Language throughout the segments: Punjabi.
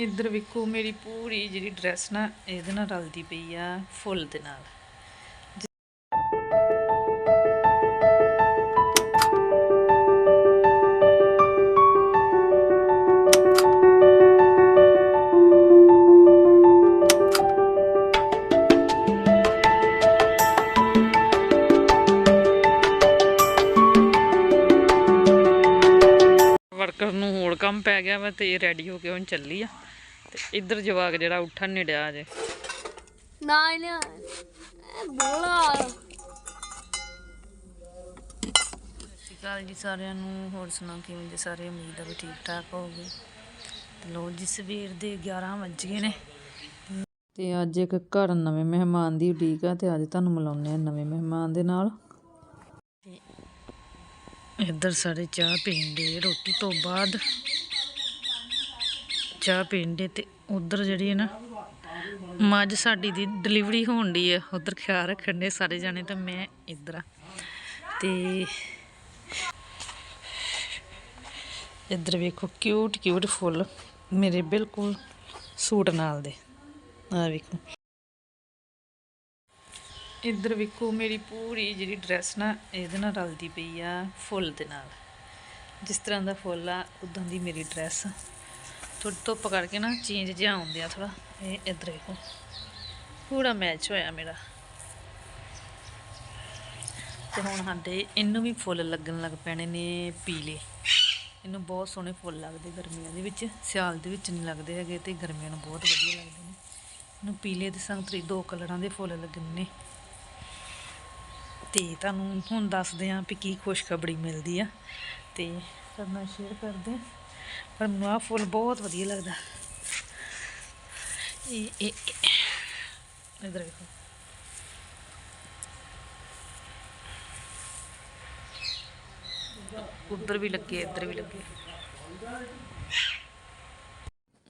ਇੱਧਰ ਵੇਖੋ, ਮੇਰੀ ਪੂਰੀ ਜਿਹੜੀ ਡਰੈਸ ਨਾ, ਇਹਦੇ ਨਾਲ ਰਲਦੀ ਪਈ ਆ, ਫੁੱਲ ਦੇ ਨਾਲ। ਵਰਕਰ ਨੂੰ ਹੋਰ ਕੰਮ ਪੈ ਗਿਆ ਵਾ ਤੇ ਇਹ ਰੈਡੀ ਹੋ ਕੇ ਹੁਣ ਚੱਲੀ ਆ। ਤੇ ਇੱਧਰ ਜਵਾਕ ਜਿਹੜਾ ਉੱਠਣ ਨਹੀਂ ਡਿਆ ਜੇ ਨਾ ਨਾ ਬੋਲਾ ਸਤਿ ਸ਼੍ਰੀ ਅਕਾਲ ਜੀ ਸਾਰਿਆਂ ਨੂੰ ਹੋਰ ਸੁਣਾਓ ਕਿਵੇਂ ਜੀ ਸਾਰੇ? ਉਮੀਦ ਆ ਵੀ ਠੀਕ ਠਾਕ ਹੋਗੇ ਤੇ ਲੋ ਜੀ ਸਵੇਰ ਦੇ 11 ਵੱਜ ਗਏ ਨੇ। ਤੇ ਅੱਜ ਇੱਕ ਘਰ ਨਵੇਂ ਮਹਿਮਾਨ ਦੀ ਉਡੀਕ ਆ ਤੇ ਅੱਜ ਤੁਹਾਨੂੰ ਮਿਲਾਉਂਦੇ ਆ ਨਵੇਂ ਮਹਿਮਾਨ ਦੇ ਨਾਲ। ਤੇ ਇੱਧਰ ਸਾਰੇ ਚਾਹ ਪੀਣ ਦੇ ਰੋਟੀ ਤੋਂ ਬਾਅਦ ਚਾਹ ਪੀਣ ਦੇ ਤੇ ਉਧਰ ਜਿਹੜੀ ਹੈ ਨਾ, ਮੱਝ ਸਾਡੀ ਦੀ ਡਿਲੀਵਰੀ ਹੋਣ ਦੀ ਹੈ ਉਧਰ ਖਿਆਲ ਰੱਖਣ ਦੇ ਸਾਰੇ ਜਾਣੇ ਤਾਂ ਮੈਂ ਇੱਧਰ ਆ। ਤੇ ਇੱਧਰ ਵੇਖੋ ਕਿਊਟ ਕਿਊਟ ਫੁੱਲ ਮੇਰੇ ਬਿਲਕੁਲ ਸੂਟ ਨਾਲ ਦੇ। ਆ ਵੇਖੋ। ਇੱਧਰ ਵੇਖੋ, ਮੇਰੀ ਪੂਰੀ ਜਿਹੜੀ ਡਰੈਸ ਨਾ, ਇਹਦੇ ਨਾਲ ਰਲਦੀ ਪਈ ਆ ਫੁੱਲ ਦੇ ਨਾਲ। ਜਿਸ ਤਰ੍ਹਾਂ ਦਾ ਫੁੱਲ ਆ ਉਦਾਂ ਦੀ ਮੇਰੀ ਡਰੈਸ ਥੋੜੀ ਧੁੱਪ ਕਰਕੇ ਨਾ ਚੇਂਜ ਜਿਹਾ ਆਉਂਦੇ ਆ ਥੋੜਾ ਇਹ ਇੱਧਰ ਵੇਖੋ। ਪੂਰਾ ਮੈਚ ਹੋਇਆ ਮੇਰਾ। ਤੇ ਹੁਣ ਸਾਡੇ ਇਹਨੂੰ ਵੀ ਫੁੱਲ ਲੱਗਣ ਲੱਗ ਪੈਣੇ ਨੇ ਪੀਲੇ। ਇਹਨੂੰ ਬਹੁਤ ਸੋਹਣੇ ਫੁੱਲ ਲੱਗਦੇ ਗਰਮੀਆਂ ਦੇ ਵਿੱਚ। ਸਿਆਲ ਦੇ ਵਿੱਚ ਨਹੀਂ ਲੱਗਦੇ ਹੈਗੇ ਤੇ ਗਰਮੀਆਂ ਨੂੰ ਬਹੁਤ ਵਧੀਆ ਲੱਗਦੇ ਨੇ। ਇਹਨੂੰ ਪੀਲੇ ਤੇ ਸੰਤਰੀ ਦੋ ਕਲਰਾਂ ਦੇ ਫੁੱਲ ਲੱਗਣੇ ਨੇ। ਤੇ ਤੁਹਾਨੂੰ ਹੁਣ ਦੱਸਦੇ ਆਂ ਵੀ ਕੀ ਖੁਸ਼ਖਬਰੀ ਮਿਲਦੀ ਆ। ਤੇ ਕਰਨਾ ਸ਼ੇਅਰ ਕਰਦੇ ਆਂ। ਪਰ ਮੈਨੂੰ ਆਹ ਫੁੱਲ ਬਹੁਤ ਵਧੀਆ ਲੱਗਦਾ। ਇਹ ਇਹ ਇਹ। ਇੱਧਰ ਉੱਧਰ ਵੀ ਲੱਗੇ, ਇੱਧਰ ਵੀ ਲੱਗੇ।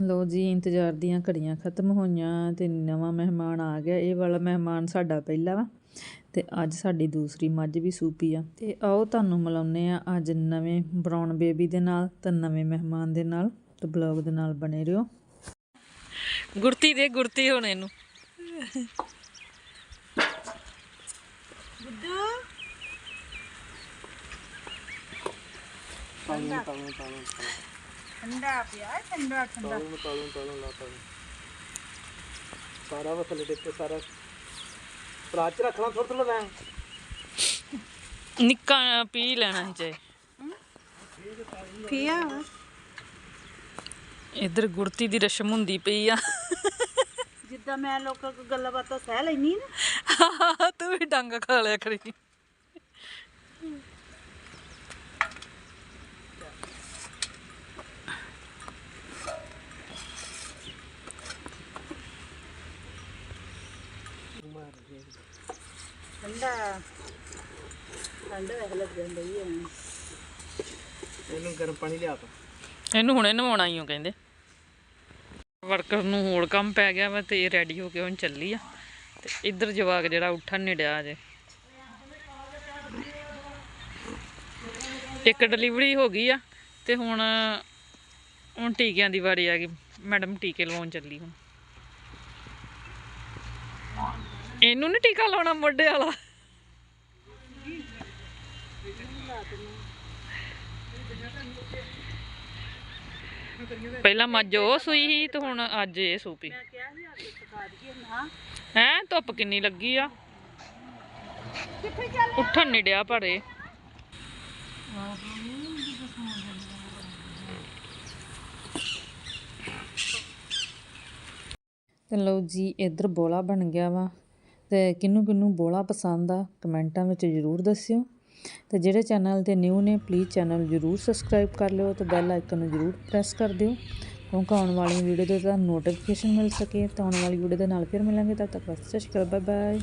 ਲੋ ਜੀ, ਇੰਤਜ਼ਾਰ ਦੀਆਂ ਘੜੀਆਂ ਖਤਮ ਹੋਈਆਂ ਤੇ ਨਵਾਂ ਮਹਿਮਾਨ ਆ ਗਿਆ। ਇਹ ਵਾਲਾ ਮਹਿਮਾਨ ਸਾਡਾ ਪਹਿਲਾ ਵਾ। ਤੇ ਅੱਜ ਸਾਡੀ ਦੂਸਰੀ ਮੱਝ ਵੀ ਸੂਪੀ ਆ। ਤੇ ਆਓ ਤੁਹਾਨੂੰ ਮਿਲਾਉਂਦੇ ਆ ਅੱਜ ਨਵੇਂ ਬਰਾਊਨ ਬੇਬੀ ਦੇ ਨਾਲ ਤੇ ਨਵੇਂ ਮਹਿਮਾਨ ਦੇ ਨਾਲ ਤੇ ਬਲੌਗ ਦੇ ਨਾਲ ਬਣੇ ਰਹੋ। ਗੁਰਤੀ ਦੇ ਗੁਰਤੀ ਹੁਣ ਇਹਨੂੰ। ਠੰਡਾ। ਪਿਆ ਠੰਡਾ ਠੰਡਾ। ਸਾਰਾ ਵਸਲੇ ਦੇ ਸਾਰਾ ਚ ਰੱਖਣਾ ਥੋੜਾ ਥੋੜਾ ਲੈ ਨਿੱਕਾ ਪੀ ਲੈਣਾ ਸੀ ਚਾਹੇ ਪੀਆ ਇੱਧਰ ਗੁਰਤੀ ਦੀ ਰਸ਼ਮ ਹੁੰਦੀ ਪਈ ਆ। ਜਿੱਦਾਂ ਮੈਂ ਲੋਕਾਂ ਕੋ ਗੱਲਾਂ ਬਾਤਾਂ ਸਹਿ ਲੈਣੀ ਨਾ। ਤੂੰ ਵੀ ਡੰਗ ਖਾ ਲਿਆ ਕਰੀ। ਠੰਡਾ। ਠੰਡਾ ਵੇਖ ਲੱਗ ਜਾਂਦਾ ਹੀ ਹੈ ਇਹਨੂੰ ਗਰਮ ਪਾਣੀ ਲਿਆ ਤਾ ਇਹਨੂੰ ਹੁਣੇ ਨਵਾਉਣਾ ਹੀ ਉਹ ਕਹਿੰਦੇ। ਵਰਕਰ ਨੂੰ ਹੋਰ ਕੰਮ ਪੈ ਗਿਆ ਵਾ ਤੇ ਇਹ ਰੈਡੀ ਹੋ ਕੇ ਹੁਣ ਚੱਲੀ ਆ। ਤੇ ਇੱਧਰ ਜਵਾਕ ਜਿਹੜਾ ਉੱਠਣ ਨਹੀਂ ਡਿਆ ਜੇ ਇੱਕ ਡਿਲੀਵਰੀ ਹੋ ਗਈ ਆ ਤੇ ਹੁਣ ਹੁਣ ਟੀਕਿਆਂ ਦੀ ਵਾਰੀ ਆ ਗਈ। ਮੈਡਮ ਟੀਕੇ ਲਵਾਉਣ ਚੱਲੀ ਹੁਣ। ਇਹਨੂੰ ਨੀ ਟੀਕਾ ਲਾਉਣਾ ਮੋਢੇ ਵਾਲਾ। ਪਹਿਲਾਂ ਮੱਝ ਉਹ ਸੂਈ ਸੀ ਤੇ ਹੁਣ ਅੱਜ ਇਹ ਸੂਪੀ। ਕਿਹਾ ਸੀ ਆ ਕੇ ਸਿਖਾ ਦਈਏ ਨਾ। ਹੈ ਧੁੱਪ ਕਿੰਨੀ ਲੱਗੀ ਆ। ਉੱਠਣ ਨਹੀਂ ਡਿਆ ਪਰ ਇਹ ਤੇ ਲਓ ਜੀ ਇੱਧਰ ਬੋਲਾ ਬਣ ਗਿਆ ਵਾ। ਤੇ ਕਿੰਨੂੰ ਕਿੰਨੂੰ ਬੋਲਾ ਪਸੰਦ ਆ ਕਮੈਂਟਾਂ ਵਿੱਚ ਜ਼ਰੂਰ ਦੱਸਿਓ। ਤੇ ਜਿਹੜੇ ਚੈਨਲ ਤੇ ਨਿਊ ਨੇ ਪਲੀਜ਼ ਚੈਨਲ ਜ਼ਰੂਰ ਸਬਸਕ੍ਰਾਈਬ ਕਰ ਲਿਓ ਤੇ ਬੈਲ ਆਈਕਨ ਨੂੰ ਜ਼ਰੂਰ ਪ੍ਰੈਸ ਕਰ ਦਿਓ। ਕਿਉਂਕਿ ਆਉਣ ਵਾਲੀ ਵੀਡੀਓ ਦੇ ਤੁਹਾਨੂੰ ਨੋਟੀਫਿਕੇਸ਼ਨ ਮਿਲ ਸਕੇ। ਤਾਂ ਆਉਣ ਵਾਲੀ ਵੀਡੀਓ ਦੇ ਨਾਲ ਫਿਰ ਮਿਲਾਂਗੇ। ਤਦ ਤੱਕ ਵਾਸਤੇ ਸਤਿ ਸ਼੍ਰੀ ਅਕਾਲ ਬਾਏ ਬਾਏ